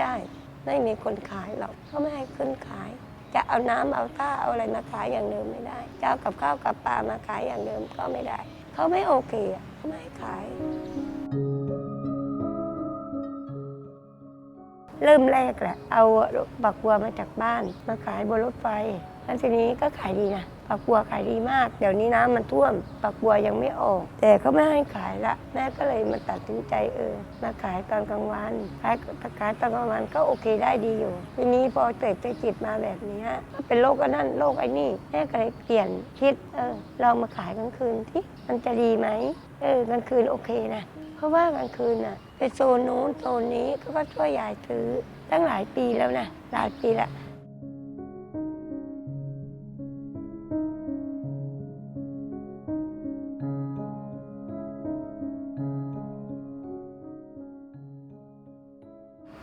ได้ ไม่มีคนขายหรอกเขาไม่ให้ขึ้นขาย จะเอาน้ำเอาท่าเอาอะไรมาขายอย่างเดิมไม่ได้จะเอากับข้าวกับปลามาขายอย่างเดิมก็ไม่ได้ เขาไม่โอเคเขาไม่ให้ขาย เริ่มแรกแหละเอาปักบัวมาจากบ้าน มาขายบนรถไฟ แล้วทีนี้ก็ขายดีนะปักบัวขายดีมาก เดี๋ยวนี้น้ำมันท่วมปักบัวยังไม่ออก แต่เขาไม่ให้ขายละ แม่ก็เลยมาตัดสินใจเออ มาขายตอนกลางวัน ขายขายตอนกลางวันก็โอเคได้ดีอยู่ ทีนี้พอเศรษฐกิจมาแบบนี้เป็นโรคก็นั่นโรคไอ้นี่แม่ก็เลยเปลี่ยนคิดเออเรามาขายกลางคืนที่มันจะดีไหมเออกลางคืนโอเคนะเพราะว่ากลางคืนน่ะไปโซนนู้นโซนนี้เขาก็ช่วยยายซื้อตั้งหลายปีแล้วนะหลายปีละ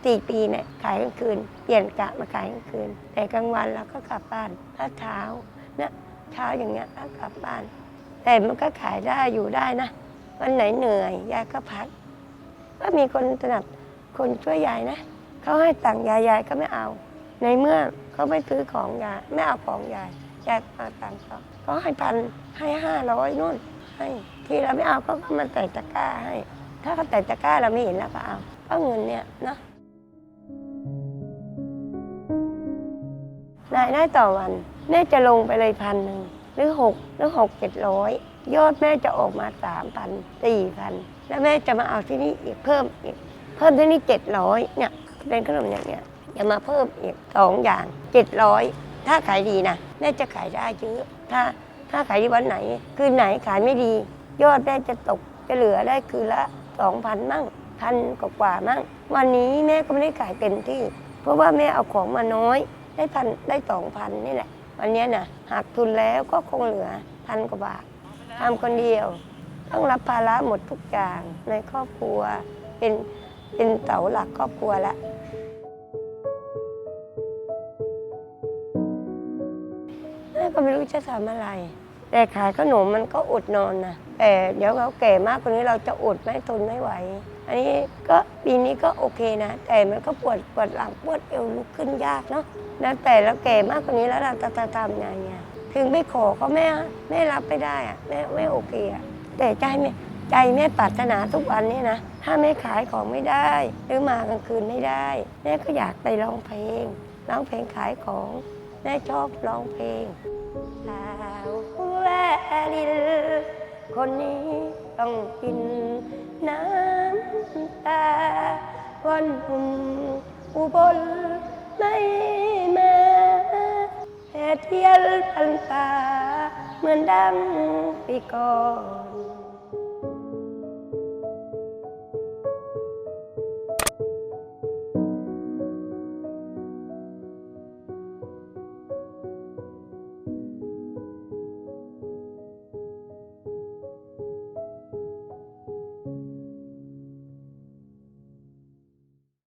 สี่ปีเนี่ยขายกลางคืน เปลี่ยนกะมาขายกลางคืน แต่กลางวันเราก็กลับบ้านถ้าเช้าเนี่ยเช้าอย่างเงี้ยก็กลับบ้าน แต่มันก็ขายได้อยู่ได้นะวันไหนเหนื่อยยายก็พักก็มีคนสนับคนช่วยยายนะเขาให้ตังยายยายก็ไม่เอา ในเมื่อเขาไม่ซื้อของยายไม่เอาของยายยายก็เอาตังเขาเขาให้พันให้ห้าร้อยนู่นให้ที่เราไม่เอาเขาก็มาใส่ตะกร้าให้ ถ้าเขาใส่ตะกร้าเราไม่เห็นเราก็เอาก็เงินเนี่ยเนาะ รายได้ต่อวัน แม่จะลงไปเลยพันหนึ่งหรือหกหรือหกเจ็ดร้อยยอดแม่จะออกมาสามพันสี่พันแล้วแม่จะมาเอาที่นี่อีกเพิ่มอีกเพิ่มที่นี่เจ็ดร้อยเนี่ยเป็นขนมอย่างเนี้ยจะมาเพิ่มอีกสองอย่างเจ็ดร้อยถ้าขายดีนะแม่จะขายได้เยอะถ้าถ้าขายดีวันไหน คืนไหนขายไม่ดี ยอดแม่จะตกจะเหลือได้คืนละสองพันมั่งพันกว่ามั่งวันนี้แม่ก็ไม่ได้ขายเต็มที่ เพราะว่าแม่เอาของมาน้อย ได้พันได้สองพันนี่แหละ วันนี้ยนะหักทุนแล้วก็คงเหลือพันกว่าบาททำคนเดียว ต้องรับภาระหมดทุกอย่างในครอบครัวเป็นเป็นเสาหลักครอบครัวละแม่ก็ไม่รู้จะทำอะไร แต่ขายขนมมันก็อดนอนนะแต่เดี๋ยวเขาแก่มากกว่านี้เราจะอดไม่ทนไม่ไหว อันนี้ก็ปีนี้ก็โอเคนะ แต่มันก็ปวดปวดหลังปวดเอวลุกขึ้นยากเนาะแล้วแต่เราแก่มากกว่านี้แล้วเราจะทำยังไงถึงไม่ขอก็แม่แม่รับไม่ได้อะแม่ไม่โอเคอะแต่ใจแม่ใจแม่ปรารถนาทุกวันนี้นะถ้าแม่ขายของไม่ได้ หรือมากลางคืนไม่ได้ แม่ก็อยากไปร้องเพลงร้องเพลงขายของแม่ชอบร้องเพลงสาวแว ลิล คนนี้ต้องกินน้ำตาวันหุ่มอุบลไม่มาแต่เที่ยวพันตาเหมือนดังปีก่อน